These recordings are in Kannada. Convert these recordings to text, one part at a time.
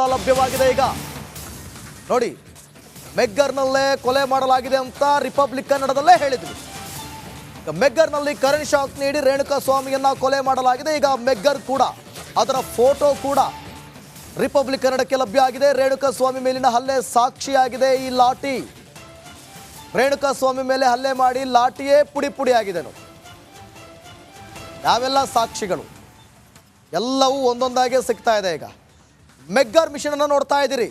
ಕೂಡ ಲಭ್ಯವಾಗಿದೆ ಈಗ. ನೋಡಿ, ಮೆಗ್ಗರ್ನಲ್ಲೇ ಕೊಲೆ ಮಾಡಲಾಗಿದೆ ಅಂತ ರಿಪಬ್ಲಿಕ್ ಕನ್ನಡದಲ್ಲೇ ಹೇಳಿದ್ರು ಈಗ ಮೆಗ್ಗರ್ನಲ್ಲಿ ಕರಣ್ ಶಾಕ್ ನೀಡಿ ರೇಣುಕಾ ಸ್ವಾಮಿಯನ್ನ ಕೊಲೆ ಮಾಡಲಾಗಿದೆ. ಈಗ ಮೆಗ್ಗರ್ ಕೂಡ, ಅದರ ಫೋಟೋ ಕೂಡ ರಿಪಬ್ಲಿಕ್ ಕನ್ನಡಕ್ಕೆ ಲಭ್ಯ ಆಗಿದೆ. ರೇಣುಕಾ ಸ್ವಾಮಿ ಮೇಲಿನ ಹಲ್ಲೆ ಸಾಕ್ಷಿಯಾಗಿದೆ ಈ ಲಾಠಿ. ರೇಣುಕಾ ಸ್ವಾಮಿ ಮೇಲೆ ಹಲ್ಲೆ ಮಾಡಿ ಲಾಠಿಯೇ ಪುಡಿ ಪುಡಿ ಆಗಿದೆ ನೋಡಿ. ಯಾವೆಲ್ಲ ಸಾಕ್ಷಿಗಳು. ಎಲ್ಲವೂ ಒಂದೊಂದಾಗೆ ಸಿಗ್ತಾ ಇದೆ ಈಗ. ಮೆಗ್ಗರ್ ಮಿಷನ್ ಅನ್ನು ನೋಡ್ತಾ ಇದ್ದೀರಿ.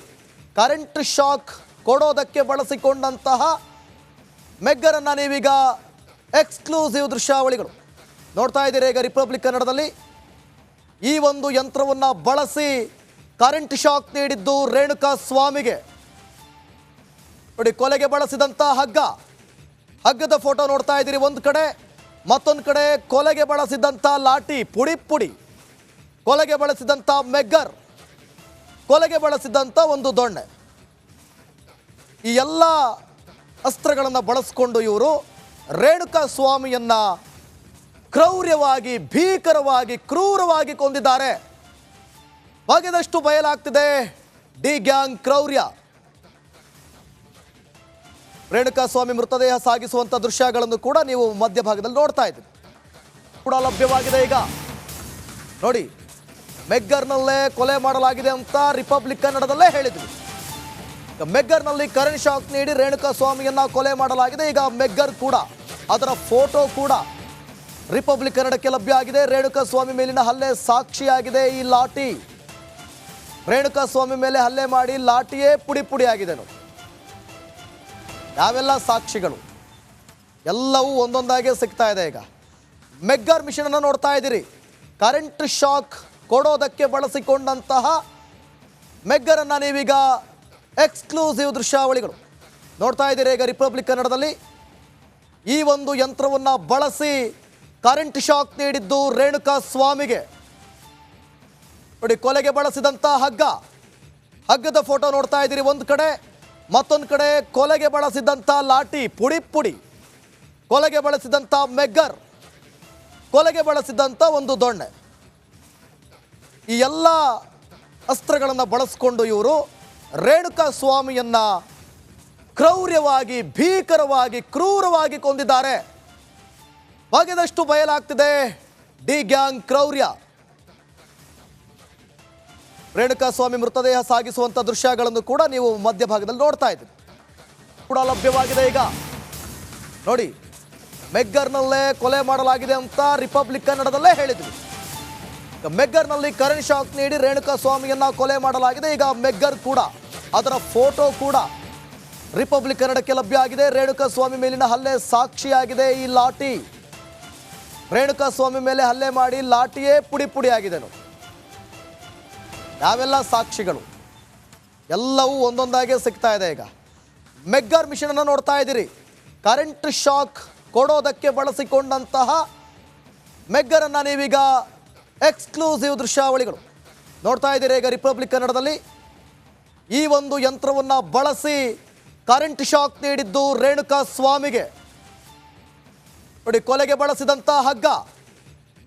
ಕರೆಂಟ್ ಶಾಕ್ ಕೊಡೋದಕ್ಕೆ ಬಳಸಿಕೊಂಡಂತಹ ಮೆಗ್ಗರನ್ನು ನೀವೀಗ ಎಕ್ಸ್ಕ್ಲೂಸಿವ್ ದೃಶ್ಯಾವಳಿಗಳು. ನೋಡ್ತಾ ಇದ್ದೀರಿ ಈಗ ರಿಪಬ್ಲಿಕ್ ಕನ್ನಡದಲ್ಲಿ ಈ ಒಂದು ಯಂತ್ರವನ್ನು ಬಳಸಿ ಕರೆಂಟ್ ಶಾಕ್ ನೀಡಿದ್ದು ರೇಣುಕಾ ಸ್ವಾಮಿಗೆ. ನೋಡಿ, ಕೊಲೆಗೆ ಬಳಸಿದಂಥ ಹಗ್ಗ. ಹಗ್ಗದ ಫೋಟೋ ನೋಡ್ತಾ ಇದ್ದೀರಿ ಒಂದು ಕಡೆ, ಮತ್ತೊಂದು ಕಡೆ ಕೊಲೆಗೆ ಬಳಸಿದಂಥ ಲಾಠಿ, ಪುಡಿ ಪುಡಿ. ಕೊಲೆಗೆ ಬಳಸಿದಂಥ ಮೆಗ್ಗರ್. ಕೊಲೆಗೆ ಬಳಸಿದಂಥ ಒಂದು ದೊಣ್ಣೆ. ಈ ಎಲ್ಲ ಅಸ್ತ್ರಗಳನ್ನು ಬಳಸಿಕೊಂಡು ಇವರು ರೇಣುಕಾ ಸ್ವಾಮಿಯನ್ನು ಕ್ರೌರ್ಯವಾಗಿ, ಭೀಕರವಾಗಿ, ಕ್ರೂರವಾಗಿ ಕೊಂದಿದ್ದಾರೆ. ಬಗೆದಷ್ಟು ಬಯಲಾಗ್ತಿದೆ ಡಿ ಗ್ಯಾಂಗ್ ಕ್ರೌರ್ಯ. ರೇಣುಕಾ ಸ್ವಾಮಿ ಮೃತದೇಹ ಸಾಗಿಸುವಂಥ ದೃಶ್ಯಗಳನ್ನು ಕೂಡ ನೀವು ಮಧ್ಯಭಾಗದಲ್ಲಿ ನೋಡ್ತಾ ಇದ್ದೀರಿ. ಕೂಡ ಲಭ್ಯವಾಗಿದೆ ಈಗ. ನೋಡಿ ಮೆಗ್ಗರ್ನಲ್ಲೇ ಕೊಲೆ ಮಾಡಲಾಗಿದೆ ಅಂತ ರಿಪಬ್ಲಿಕ್ ಕನ್ನಡದಲ್ಲೇ ಹೇಳಿದ್ರು. ಮೆಗ್ಗರ್ನಲ್ಲಿ ಕರೆಂಟ್ ಶಾಕ್ ನೀಡಿ ರೇಣುಕಾ ಸ್ವಾಮಿಯನ್ನ ಕೊಲೆ ಮಾಡಲಾಗಿದೆ. ಈಗ ಮೆಗ್ಗರ್ ಕೂಡ, ಅದರ ಫೋಟೋ ಕೂಡ ರಿಪಬ್ಲಿಕ್ ಕನ್ನಡಕ್ಕೆ ಲಭ್ಯ ಆಗಿದೆ. ರೇಣುಕಾ ಸ್ವಾಮಿ ಮೇಲಿನ ಹಲ್ಲೆ ಸಾಕ್ಷಿಯಾಗಿದೆ ಈ ಲಾಠಿ. ರೇಣುಕಾ ಸ್ವಾಮಿ ಮೇಲೆ ಹಲ್ಲೆ ಮಾಡಿ ಲಾಠಿಯೇ ಪುಡಿ ಪುಡಿ ಆಗಿದೆ ನೋಡಿ. ಯಾವೆಲ್ಲ ಸಾಕ್ಷಿಗಳು? ಎಲ್ಲವೂ ಒಂದೊಂದಾಗೆ ಸಿಗ್ತಾ ಇದೆ ಈಗ. ಮೆಗ್ಗರ್ ಮಿಷನ್ ಅನ್ನು ನೋಡ್ತಾ ಇದ್ದೀರಿ. ಕರೆಂಟ್ ಶಾಕ್ ಕೊಡೋದಕ್ಕೆ ಬಳಸಿಕೊಂಡಂತಹ ಮೆಗ್ಗರನ್ನ ನೀವೀಗ ಎಕ್ಸ್ಕ್ಲೂಸಿವ್ ದೃಶ್ಯಾವಳಿಗಳು. ನೋಡ್ತಾ ಇದ್ದೀರಿ ಈಗ ರಿಪಬ್ಲಿಕ್ ಕನ್ನಡದಲ್ಲಿ ಈ ಒಂದು ಯಂತ್ರವನ್ನು ಬಳಸಿ ಕರೆಂಟ್ ಶಾಕ್ ನೀಡಿದ್ದು ರೇಣುಕಾ ಸ್ವಾಮಿಗೆ. ನೋಡಿ, ಕೊಲೆಗೆ ಬಳಸಿದಂಥ ಹಗ್ಗ. ಹಗ್ಗದ ಫೋಟೋ ನೋಡ್ತಾ ಇದ್ದೀರಿ ಒಂದು ಕಡೆ, ಮತ್ತೊಂದು ಕಡೆ ಕೊಲೆಗೆ ಬಳಸಿದಂಥ ಲಾಠಿ, ಪುಡಿ ಪುಡಿ. ಕೊಲೆಗೆ ಬಳಸಿದಂಥ ಮೆಗ್ಗರ್. ಕೊಲೆಗೆ ಬಳಸಿದಂಥ ಒಂದು ದೊಣ್ಣೆ. ಈ ಎಲ್ಲ ಅಸ್ತ್ರಗಳನ್ನು ಬಳಸ್ಕೊಂಡು ಇವರು ರೇಣುಕಾ ಸ್ವಾಮಿಯನ್ನು ಕ್ರೌರ್ಯವಾಗಿ, ಭೀಕರವಾಗಿ, ಕ್ರೂರವಾಗಿ ಕೊಂದಿದ್ದಾರೆ. ಬಗೆದಷ್ಟು ಬಯಲಾಗ್ತಿದೆ ಡಿ ಗ್ಯಾಂಗ್ ಕ್ರೌರ್ಯ. ರೇಣುಕಾ ಸ್ವಾಮಿ ಮೃತದೇಹ ಸಾಗಿಸುವಂಥ ದೃಶ್ಯಗಳನ್ನು ಕೂಡ ನೀವು ಮಧ್ಯಭಾಗದಲ್ಲಿ ನೋಡ್ತಾ ಇದ್ದೀರಿ. ಕೂಡ ಲಭ್ಯವಾಗಿದೆ ಈಗ. ನೋಡಿ, ಮೆಗ್ಗರ್ನಲ್ಲೇ ಕೊಲೆ ಮಾಡಲಾಗಿದೆ ಅಂತ ರಿಪಬ್ಲಿಕ್ ಕನ್ನಡದಲ್ಲೇ ಹೇಳಿದ್ವಿ ಈಗ ಮೆಗ್ಗರ್ನಲ್ಲಿ ಕರೆಂಟ್ ಶಾಕ್ ನೀಡಿ ರೇಣುಕಾ ಸ್ವಾಮಿಯನ್ನ ಕೊಲೆ ಮಾಡಲಾಗಿದೆ. ಈಗ ಮೆಗ್ಗರ್ ಕೂಡ, ಅದರ ಫೋಟೋ ಕೂಡ ರಿಪಬ್ಲಿಕ್ ಕನ್ನಡಕ್ಕೆ ಲಭ್ಯ ಆಗಿದೆ. ರೇಣುಕಾ ಸ್ವಾಮಿ ಮೇಲಿನ ಹಲ್ಲೆ ಸಾಕ್ಷಿಯಾಗಿದೆ ಈ ಲಾಠಿ. ರೇಣುಕಾ ಸ್ವಾಮಿ ಮೇಲೆ ಹಲ್ಲೆ ಮಾಡಿ ಲಾಠಿಯೇ ಪುಡಿ ಪುಡಿ ಆಗಿದೆ ನೋಡಿ. ಯಾವೆಲ್ಲ ಸಾಕ್ಷಿಗಳು. ಎಲ್ಲವೂ ಒಂದೊಂದಾಗೆ ಸಿಗ್ತಾ ಇದೆ ಈಗ. ಮೆಗ್ಗರ್ ಮಿಷನ್ ಅನ್ನು ನೋಡ್ತಾ ಇದ್ದೀರಿ. ಕರೆಂಟ್ ಶಾಕ್ ಕೊಡೋದಕ್ಕೆ ಬಳಸಿಕೊಂಡಂತಹ ಮೆಗ್ಗರನ್ನ ನೀವೀಗ ಎಕ್ಸ್ಕ್ಲೂಸಿವ್ ದೃಶ್ಯಾವಳಿಗಳು. ನೋಡ್ತಾ ಇದ್ದೀರಿ ಈಗ ರಿಪಬ್ಲಿಕ್ ಕನ್ನಡದಲ್ಲಿ ಈ ಒಂದು ಯಂತ್ರವನ್ನು ಬಳಸಿ ಕರೆಂಟ್ ಶಾಕ್ ನೀಡಿದ್ದು ರೇಣುಕಾ ಸ್ವಾಮಿಗೆ. ನೋಡಿ, ಕೊಲೆಗೆ ಬಳಸಿದಂಥ ಹಗ್ಗ.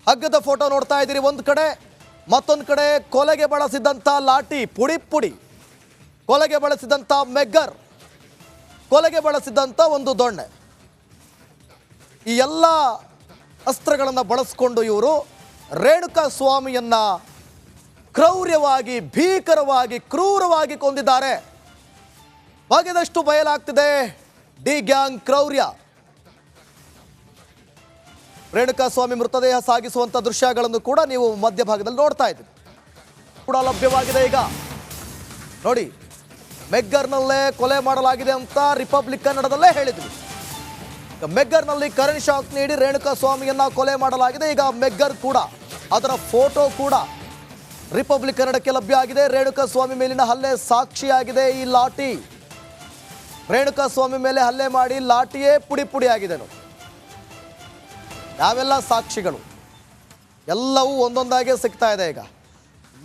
ಹಗ್ಗದ ಫೋಟೋ ನೋಡ್ತಾ ಇದ್ದೀರಿ ಒಂದು ಕಡೆ, ಮತ್ತೊಂದು ಕಡೆ ಕೊಲೆಗೆ ಬಳಸಿದಂಥ ಲಾಠಿ, ಪುಡಿ ಪುಡಿ. ಕೊಲೆಗೆ ಬಳಸಿದಂಥ ಮೆಗ್ಗರ್. ಕೊಲೆಗೆ ಬಳಸಿದಂಥ ಒಂದು ದೊಣ್ಣೆ. ಈ ಎಲ್ಲ ಅಸ್ತ್ರಗಳನ್ನು ಬಳಸ್ಕೊಂಡು ಇವರು ರೇಣುಕಾ ಸ್ವಾಮಿಯನ್ನ ಕ್ರೌರ್ಯವಾಗಿ, ಭೀಕರವಾಗಿ, ಕ್ರೂರವಾಗಿ ಕೊಂದಿದ್ದಾರೆ. ಬಗೆದಷ್ಟು ಬಯಲಾಗ್ತಿದೆ ಡಿ ಗ್ಯಾಂಗ್ ಕ್ರೌರ್ಯ. ರೇಣುಕಾ ಸ್ವಾಮಿ ಮೃತದೇಹ ಸಾಗಿಸುವಂತ ದೃಶ್ಯಗಳನ್ನು ಕೂಡ ನೀವು ಮಧ್ಯಭಾಗದಲ್ಲಿ ನೋಡ್ತಾ ಇದ್ದೀರಿ. ಕೂಡ ಲಭ್ಯವಾಗಿದೆ ಈಗ. ನೋಡಿ, ಮೆಗ್ಗರ್ನಲ್ಲೇ ಕೊಲೆ ಮಾಡಲಾಗಿದೆ ಅಂತ ರಿಪಬ್ಲಿಕ್ ಕನ್ನಡದಲ್ಲೇ ಹೇಳಿದ್ವಿ. ಮೆಗ್ಗರ್ನಲ್ಲಿ ಕರೆಂಟ್ ಶಾಕ್ ನೀಡಿ ರೇಣುಕಾ ಸ್ವಾಮಿಯನ್ನ ಕೊಲೆ ಮಾಡಲಾಗಿದೆ. ಈಗ ಮೆಗ್ಗರ್ ಕೂಡ. ಅದರ ಫೋಟೋ ಕೂಡ ರಿಪಬ್ಲಿಕ್ ಕನ್ನಡಕ್ಕೆ ಲಭ್ಯ ಆಗಿದೆ. ರೇಣುಕಾ ಸ್ವಾಮಿ ಮೇಲಿನ ಹಲ್ಲೆ ಸಾಕ್ಷಿಯಾಗಿದೆ ಈ ಲಾಟಿ ರೇಣುಕಾ ಸ್ವಾಮಿ ಮೇಲೆ ಹಲ್ಲೆ ಮಾಡಿ ಲಾಟಿಯೇ ಪುಡಿ ಪುಡಿ ಆಗಿದೆ ನೋಡಿ. ಯಾವೆಲ್ಲ ಸಾಕ್ಷಿಗಳು? ಎಲ್ಲವೂ ಒಂದೊಂದಾಗೆ ಸಿಗ್ತಾ ಇದೆ ಈಗ.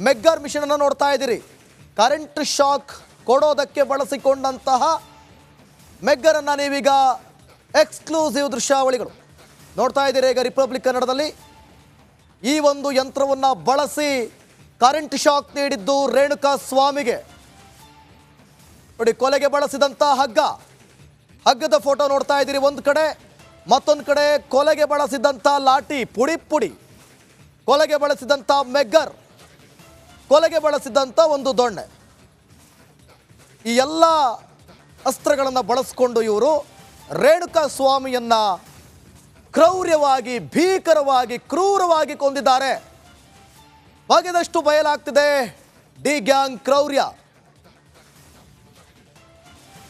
ಮೆಗ್ಗರ್ ಮಿಷನ್ ಅನ್ನು ನೋಡ್ತಾ ಇದ್ದೀರಿ. ಕರೆಂಟ್ ಶಾಕ್ ಕೊಡೋದಕ್ಕೆ ಬಳಸಿಕೊಂಡಂತಹ ಮೆಗ್ಗರನ್ನ ನೀವೀಗ ಎಕ್ಸ್ಕ್ಲೂಸಿವ್ ದೃಶ್ಯಾವಳಿಗಳು ನೋಡ್ತಾ ಇದ್ದೀರಿ ಈಗ ರಿಪಬ್ಲಿಕ್ ಕನ್ನಡದಲ್ಲಿ. ಈ ಒಂದು ಯಂತ್ರವನ್ನು ಬಳಸಿ ಕರೆಂಟ್ ಶಾಕ್ ನೀಡಿದ್ದು ರೇಣುಕಾ ಸ್ವಾಮಿಗೆ. ನೋಡಿ, ಕೊಲೆಗೆ ಬಳಸಿದಂಥ ಹಗ್ಗ. ಹಗ್ಗದ ಫೋಟೋ ನೋಡ್ತಾ ಇದ್ದೀರಿ ಒಂದು ಕಡೆ, ಮತ್ತೊಂದು ಕಡೆ ಕೊಲೆಗೆ ಬಳಸಿದಂತ ಲಾಠಿ, ಪುಡಿ ಪುಡಿ. ಕೊಲೆಗೆ ಬಳಸಿದಂಥ ಮೆಗ್ಗರ್, ಕೊಲೆಗೆ ಬಳಸಿದಂತ ಒಂದು ದೊಣ್ಣೆ. ಈ ಎಲ್ಲ ಅಸ್ತ್ರಗಳನ್ನು ಬಳಸಿಕೊಂಡು ಇವರು ರೇಣುಕಾ ಸ್ವಾಮಿಯನ್ನ ಕ್ರೌರ್ಯವಾಗಿ, ಭೀಕರವಾಗಿ, ಕ್ರೂರವಾಗಿ ಕೊಂದಿದ್ದಾರೆ. ಬಗೆದಷ್ಟು ಬಯಲಾಗ್ತಿದೆ ಡಿ ಗ್ಯಾಂಗ್ ಕ್ರೌರ್ಯ.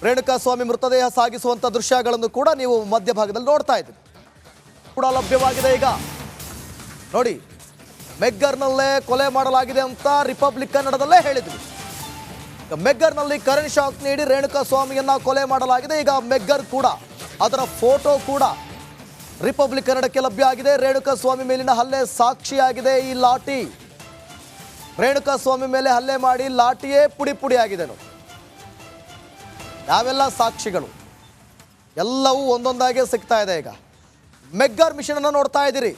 ರೇಣುಕಾ ಸ್ವಾಮಿ ಮೃತದೇಹ ಸಾಗಿಸುವಂತ ದೃಶ್ಯಗಳನ್ನು ಕೂಡ ನೀವು ಮಧ್ಯಭಾಗದಲ್ಲಿ ನೋಡ್ತಾ ಇದ್ದೀರಿ. ಕೂಡ ಲಭ್ಯವಾಗಿದೆ ಈಗ. ನೋಡಿ, ಮೆಗ್ಗರ್ನಲ್ಲೇ ಕೊಲೆ ಮಾಡಲಾಗಿದೆ ಅಂತ ರಿಪಬ್ಲಿಕ್ ಕನ್ನಡದಲ್ಲೇ ಹೇಳಿದ್ವಿ. ಮೆಗ್ಗರ್ನಲ್ಲಿ ಕರೆಂಟ್ ಶಾಕ್ ನೀಡಿ ರೇಣುಕಾ ಸ್ವಾಮಿಯನ್ನ ಕೊಲೆ ಮಾಡಲಾಗಿದೆ. ಈಗ ಮೆಗ್ಗರ್ ಕೂಡ, ಅದರ ಫೋಟೋ ಕೂಡ. ರಿಪಬ್ಲಿಕ್ ಕನ್ನಡಕ್ಕೆ ಲಭ್ಯ ಆಗಿದೆ. ರೇಣುಕಾ ಸ್ವಾಮಿ ಮೇಲಿನ ಹಲ್ಲೆ ಸಾಕ್ಷಿಯಾಗಿದೆ ಈ ಲಾಟಿ ರೇಣುಕಾ ಸ್ವಾಮಿ ಮೇಲೆ ಹಲ್ಲೆ ಮಾಡಿ ಲಾಟಿಯೇ ಪುಡಿ ಪುಡಿ ಆಗಿದೆ ನೋಡಿ. ಯಾವೆಲ್ಲ ಸಾಕ್ಷಿಗಳು? ಎಲ್ಲವೂ ಒಂದೊಂದಾಗೆ ಸಿಗ್ತಾ ಇದೆ ಈಗ. ಮೆಗ್ಗರ್ ಮಿಷನ್ ಅನ್ನು ನೋಡ್ತಾ ಇದ್ದೀರಿ.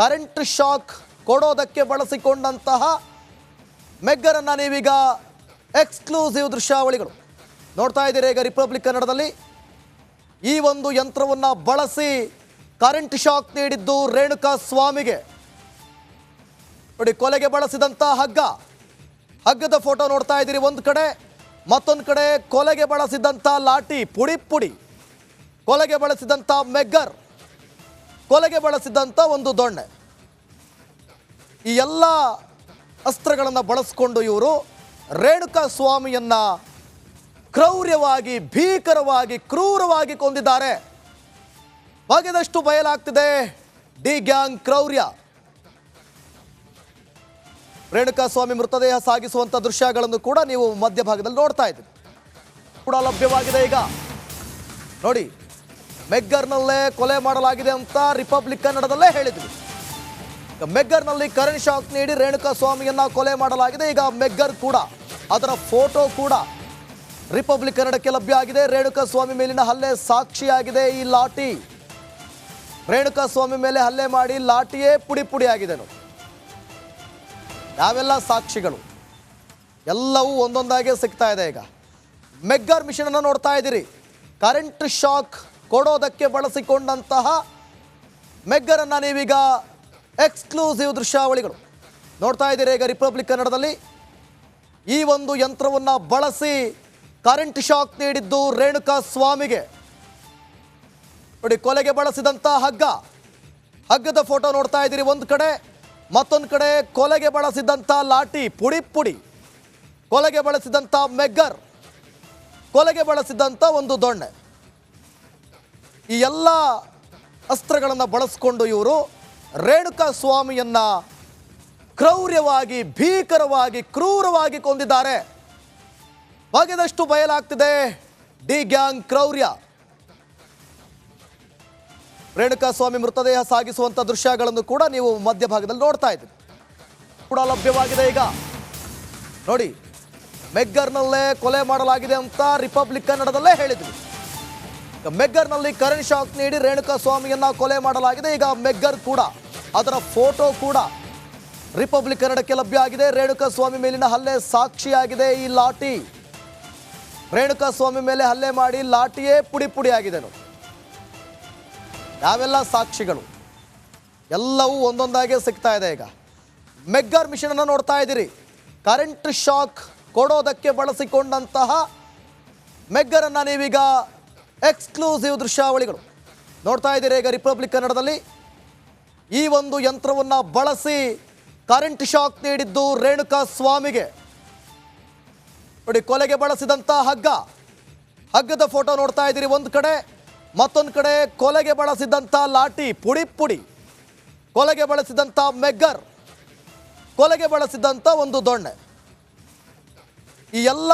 ಕರೆಂಟ್ ಶಾಕ್ ಕೊಡೋದಕ್ಕೆ ಬಳಸಿಕೊಂಡಂತಹ ಮೆಗ್ಗರನ್ನು ನೀವೀಗ ಎಕ್ಸ್ಕ್ಲೂಸಿವ್ ದೃಶ್ಯಾವಳಿಗಳು. ನೋಡ್ತಾ ಇದ್ದೀರಿ ಈಗ ರಿಪಬ್ಲಿಕ್ ಕನ್ನಡದಲ್ಲಿ ಈ ಒಂದು ಯಂತ್ರವನ್ನು ಬಳಸಿ ಕರೆಂಟ್ ಶಾಕ್ ನೀಡಿದ್ದು ರೇಣುಕಾ ಸ್ವಾಮಿಗೆ. ನೋಡಿ, ಕೊಲೆಗೆ ಬಳಸಿದಂಥ ಹಗ್ಗ. ಹಗ್ಗದ ಫೋಟೋ ನೋಡ್ತಾ ಇದ್ದೀರಿ, ಒಂದು ಕಡೆ, ಮತ್ತೊಂದು ಕಡೆ ಕೊಲೆಗೆ ಬಳಸಿದಂಥ ಲಾಠಿ, ಪುಡಿ ಪುಡಿ. ಕೊಲೆಗೆ ಬಳಸಿದಂಥ ಮೆಗ್ಗರ್. ಕೊಲೆಗೆ ಬಳಸಿದಂಥ ಒಂದು ದೊಣ್ಣೆ. ಈ ಎಲ್ಲ ಅಸ್ತ್ರಗಳನ್ನು ಬಳಸಿಕೊಂಡು ಇವರು ರೇಣುಕಾ ಸ್ವಾಮಿಯನ್ನ ಕ್ರೌರ್ಯವಾಗಿ, ಭೀಕರವಾಗಿ, ಕ್ರೂರವಾಗಿ ಕೊಂದಿದ್ದಾರೆ. ಬಗೆದಷ್ಟು ಬಯಲಾಗ್ತಿದೆ. ಡಿ ಗ್ಯಾಂಗ್ ಕ್ರೌರ್ಯ. ರೇಣುಕಾ ಸ್ವಾಮಿ ಮೃತದೇಹ ಸಾಗಿಸುವಂತ ದೃಶ್ಯಗಳನ್ನು ಕೂಡ ನೀವು ಮಧ್ಯಭಾಗದಲ್ಲಿ ನೋಡ್ತಾ ಇದ್ದೀರಿ. ಕೂಡ ಲಭ್ಯವಾಗಿದೆ ಈಗ. ನೋಡಿ, ಮೆಗ್ಗರ್ನಲ್ಲೇ ಕೊಲೆ ಮಾಡಲಾಗಿದೆ ಅಂತ ರಿಪಬ್ಲಿಕ್ ಕನ್ನಡದಲ್ಲೇ ಹೇಳಿದ್ರು. ಮೆಗ್ಗರ್ನಲ್ಲಿ ಕರೆಂಟ್ ಶಾಕ್ ನೀಡಿ ರೇಣುಕಾ ಸ್ವಾಮಿಯನ್ನ ಕೊಲೆ ಮಾಡಲಾಗಿದೆ. ಈಗ ಮೆಗ್ಗರ್ ಕೂಡ, ಅದರ ಫೋಟೋ ಕೂಡ ರಿಪಬ್ಲಿಕ್ ಕನ್ನಡಕ್ಕೆ ಲಭ್ಯ ಆಗಿದೆ. ರೇಣುಕಾ ಸ್ವಾಮಿ ಮೇಲಿನ ಹಲ್ಲೆ ಸಾಕ್ಷಿಯಾಗಿದೆ ಈ ಲಾಠಿ. ರೇಣುಕಾ ಸ್ವಾಮಿ ಮೇಲೆ ಹಲ್ಲೆ ಮಾಡಿ ಲಾಠಿಯೇ ಪುಡಿ ಪುಡಿ ಆಗಿದೆ ನೋಡಿ ಯಾವೆಲ್ಲ ಸಾಕ್ಷಿಗಳು. ಎಲ್ಲವೂ ಒಂದೊಂದಾಗೆ ಸಿಗ್ತಾ ಇದೆ ಈಗ. ಮೆಗ್ಗರ್ ಮಿಷನ್ ಅನ್ನು ನೋಡ್ತಾ ಇದ್ದೀರಿ. ಕರೆಂಟ್ ಶಾಕ್ ಕೊಡೋದಕ್ಕೆ ಬಳಸಿಕೊಂಡಂತಹ ಮೆಗ್ಗರನ್ನು ನೀವೀಗ ಎಕ್ಸ್ಕ್ಲೂಸಿವ್ ದೃಶ್ಯಾವಳಿಗಳು. ನೋಡ್ತಾ ಇದ್ದೀರಿ ಈಗ ರಿಪಬ್ಲಿಕ್ ಕನ್ನಡದಲ್ಲಿ. ಈ ಒಂದು ಯಂತ್ರವನ್ನು ಬಳಸಿ ಕರೆಂಟ್ ಶಾಕ್ ನೀಡಿದ್ದು ರೇಣುಕಾ ಸ್ವಾಮಿಗೆ ನೋಡಿ, ಕೊಲೆಗೆ ಬಳಸಿದಂಥ ಹಗ್ಗ. ಹಗ್ಗದ ಫೋಟೋ ನೋಡ್ತಾ ಇದ್ದೀರಿ ಒಂದು ಕಡೆ, ಮತ್ತೊಂದು ಕಡೆ ಕೊಲೆಗೆ ಬಳಸಿದಂಥ ಲಾಠಿ, ಪುಡಿ ಪುಡಿ. ಕೊಲೆಗೆ ಬಳಸಿದಂಥ ಮೆಗ್ಗರ್, ಕೊಲೆಗೆ ಬಳಸಿದಂತ ಒಂದು ದೊಣ್ಣೆ. ಈ ಎಲ್ಲ ಅಸ್ತ್ರಗಳನ್ನು ಬಳಸಿಕೊಂಡು ಇವರು ರೇಣುಕಾ ಸ್ವಾಮಿಯನ್ನ ಕ್ರೌರ್ಯವಾಗಿ, ಭೀಕರವಾಗಿ, ಕ್ರೂರವಾಗಿ ಕೊಂದಿದ್ದಾರೆ. ಬಗೆದಷ್ಟು ಬಯಲಾಗ್ತಿದೆ, ಡಿ ಗ್ಯಾಂಗ್ ಕ್ರೌರ್ಯ. ರೇಣುಕಾ ಸ್ವಾಮಿ ಮೃತದೇಹ ಸಾಗಿಸುವಂತ ದೃಶ್ಯಗಳನ್ನು ಕೂಡ ನೀವು ಮಧ್ಯಭಾಗದಲ್ಲಿ ನೋಡ್ತಾ ಇದ್ದೀರಿ. ಕೂಡ ಲಭ್ಯವಾಗಿದೆ ಈಗ. ನೋಡಿ, ಮೆಗ್ಗರ್ನಲ್ಲೇ ಕೊಲೆ ಮಾಡಲಾಗಿದೆ ಅಂತ ರಿಪಬ್ಲಿಕ್ ಕನ್ನಡದಲ್ಲೇ ಹೇಳಿದ್ರು. ಮೆಗ್ಗರ್ನಲ್ಲಿ ಕರಣ್ ಶಾಕ್ ನೀಡಿ ರೇಣುಕಾ ಸ್ವಾಮಿಯನ್ನ ಕೊಲೆ ಮಾಡಲಾಗಿದೆ. ಈಗ ಮೆಗ್ಗರ್ ಕೂಡ, ಅದರ ಫೋಟೋ ಕೂಡ ರಿಪಬ್ಲಿಕ್ ಕನ್ನಡಕ್ಕೆ ಲಭ್ಯ ಆಗಿದೆ. ರೇಣುಕಾ ಸ್ವಾಮಿ ಮೇಲಿನ ಹಲ್ಲೆ ಸಾಕ್ಷಿಯಾಗಿದೆ ಈ ಲಾಠಿ. ರೇಣುಕಾ ಸ್ವಾಮಿ ಮೇಲೆ ಹಲ್ಲೆ ಮಾಡಿ ಲಾಠಿಯೇ ಪುಡಿ ಪುಡಿ ಆಗಿದೆ ನೋಡಿ. ಯಾವೆಲ್ಲ ಸಾಕ್ಷಿಗಳು. ಎಲ್ಲವೂ ಒಂದೊಂದಾಗೆ ಸಿಗ್ತಾ ಇದೆ ಈಗ. ಮೆಗ್ಗರ್ ಮಿಷನ್ ಅನ್ನು ನೋಡ್ತಾ ಇದ್ದೀರಿ. ಕರೆಂಟ್ ಶಾಕ್ ಕೊಡೋದಕ್ಕೆ ಬಳಸಿಕೊಂಡಂತಹ ಮೆಗ್ಗರನ್ನು ನೀವೀಗ ಎಕ್ಸ್ಕ್ಲೂಸಿವ್ ದೃಶ್ಯಾವಳಿಗಳು. ನೋಡ್ತಾ ಇದ್ದೀರಿ ಈಗ ರಿಪಬ್ಲಿಕ್ ಕನ್ನಡದಲ್ಲಿ ಈ ಒಂದು ಯಂತ್ರವನ್ನು ಬಳಸಿ ಕರೆಂಟ್ ಶಾಕ್ ನೀಡಿದ್ದು ರೇಣುಕಾ ಸ್ವಾಮಿಗೆ. ನೋಡಿ, ಕೊಲೆಗೆ ಬಳಸಿದಂಥ ಹಗ್ಗ. ಹಗ್ಗದ ಫೋಟೋ ನೋಡ್ತಾ ಇದ್ದೀರಿ ಒಂದು ಕಡೆ. ಮತ್ತೊಂದು ಕಡೆ ಕೊಲೆಗೆ ಬಳಸಿದಂಥ ಲಾಠಿ, ಪುಡಿ ಪುಡಿ. ಕೊಲೆಗೆ ಬಳಸಿದಂಥ ಮೆಗ್ಗರ್, ಕೊಲೆಗೆ ಬಳಸಿದಂಥ ಒಂದು ದೊಣ್ಣೆ. ಈ ಎಲ್ಲ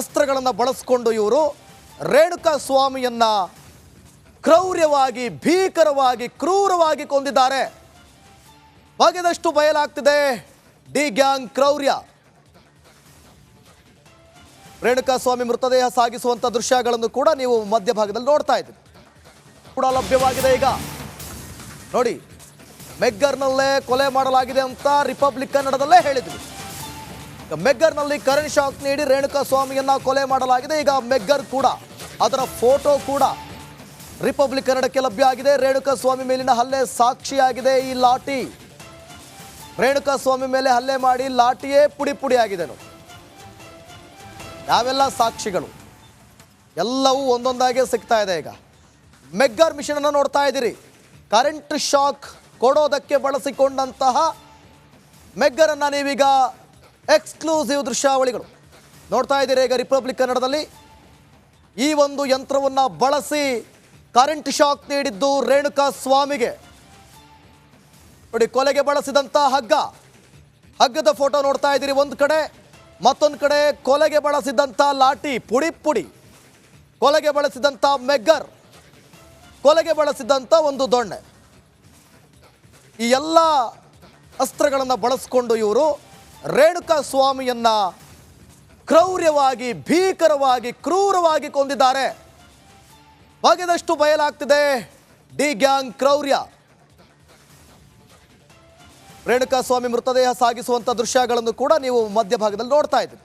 ಅಸ್ತ್ರಗಳನ್ನು ಬಳಸಿಕೊಂಡು ಇವರು ರೇಣುಕಾ ಸ್ವಾಮಿಯನ್ನ ಕ್ರೌರ್ಯವಾಗಿ, ಭೀಕರವಾಗಿ, ಕ್ರೂರವಾಗಿ ಕೊಂದಿದ್ದಾರೆ. ಬಗೆದಷ್ಟು ಬಯಲಾಗ್ತಿದೆ ಡಿ ಗ್ಯಾಂಗ್ ಕ್ರೌರ್ಯ. ರೇಣುಕಾ ಸ್ವಾಮಿ ಮೃತದೇಹ ಸಾಗಿಸುವಂಥ ದೃಶ್ಯಗಳನ್ನು ಕೂಡ ನೀವು ಮಧ್ಯಭಾಗದಲ್ಲಿ ನೋಡ್ತಾ ಇದ್ದೀರಿ. ಕೂಡ ಲಭ್ಯವಾಗಿದೆ ಈಗ. ನೋಡಿ, ಮೆಗ್ಗರ್ನಲ್ಲೇ ಕೊಲೆ ಮಾಡಲಾಗಿದೆ ಅಂತ ರಿಪಬ್ಲಿಕ್ ಕನ್ನಡದಲ್ಲೇ ಹೇಳಿದ್ವಿ. ಈಗ ಮೆಗ್ಗರ್ನಲ್ಲಿ ಕರೆಂಟ್ ಶಾಕ್ ನೀಡಿ ರೇಣುಕಾ ಸ್ವಾಮಿಯನ್ನ ಕೊಲೆ ಮಾಡಲಾಗಿದೆ. ಈಗ ಮೆಗ್ಗರ್ ಕೂಡ, ಅದರ ಫೋಟೋ ಕೂಡ ರಿಪಬ್ಲಿಕ್ ಕನ್ನಡಕ್ಕೆ ಲಭ್ಯ ಆಗಿದೆ. ರೇಣುಕಾ ಸ್ವಾಮಿ ಮೇಲಿನ ಹಲ್ಲೆ ಸಾಕ್ಷಿಯಾಗಿದೆ ಈ ಲಾಠಿ. ರೇಣುಕಾ ಸ್ವಾಮಿ ಮೇಲೆ ಹಲ್ಲೆ ಮಾಡಿ ಲಾಠಿಯೇ ಪುಡಿ ಪುಡಿ ಆಗಿದೆ ನೋಡಿ. ಯಾವೆಲ್ಲ ಸಾಕ್ಷಿಗಳು. ಎಲ್ಲವೂ ಒಂದೊಂದಾಗೆ ಸಿಗ್ತಾ ಇದೆ ಈಗ. ಮೆಗ್ಗರ್ ಮಿಷನ್ ಅನ್ನು ನೋಡ್ತಾ ಇದ್ದೀರಿ. ಕರೆಂಟ್ ಶಾಕ್ ಕೊಡೋದಕ್ಕೆ ಬಳಸಿಕೊಂಡಂತಹ ಮೆಗ್ಗರನ್ನ ನೀವೀಗ ಎಕ್ಸ್ಕ್ಲೂಸಿವ್ ದೃಶ್ಯಾವಳಿಗಳು. ನೋಡ್ತಾ ಇದ್ದೀರಿ ಈಗ ರಿಪಬ್ಲಿಕ್ ಕನ್ನಡದಲ್ಲಿ. ಈ ಒಂದು ಯಂತ್ರವನ್ನು ಬಳಸಿ ಕರೆಂಟ್ ಶಾಕ್ ನೀಡಿದ್ದು ರೇಣುಕಾ ಸ್ವಾಮಿಗೆ. ನೋಡಿ, ಕೊಲೆಗೆ ಬಳಸಿದಂಥ ಹಗ್ಗ. ಹಗ್ಗದ ಫೋಟೋ ನೋಡ್ತಾ ಇದ್ದೀರಿ ಒಂದು ಕಡೆ. ಮತ್ತೊಂದು ಕಡೆ ಕೊಲೆಗೆ ಬಳಸಿದಂಥ ಲಾಠಿ, ಪುಡಿ ಪುಡಿ. ಕೊಲೆಗೆ ಬಳಸಿದಂಥ ಮೆಗ್ಗರ್. ಕೊಲೆಗೆ ಬಳಸಿದಂಥ ಒಂದು ದೊಣ್ಣೆ. ಈ ಎಲ್ಲ ಅಸ್ತ್ರಗಳನ್ನು ಬಳಸ್ಕೊಂಡು ಇವರು ರೇಣುಕಾ ಸ್ವಾಮಿಯನ್ನ ಕ್ರೌರ್ಯವಾಗಿ, ಭೀಕರವಾಗಿ, ಕ್ರೂರವಾಗಿ ಕೊಂದಿದ್ದಾರೆ. ಬಗೆದಷ್ಟು ಬಯಲಾಗ್ತಿದೆ ಡಿ ಗ್ಯಾಂಗ್ ಕ್ರೌರ್ಯ. ರೇಣುಕಾ ಸ್ವಾಮಿ ಮೃತದೇಹ ಸಾಗಿಸುವಂಥ ದೃಶ್ಯಗಳನ್ನು ಕೂಡ ನೀವು ಮಧ್ಯಭಾಗದಲ್ಲಿ ನೋಡ್ತಾ ಇದ್ದೀರಿ.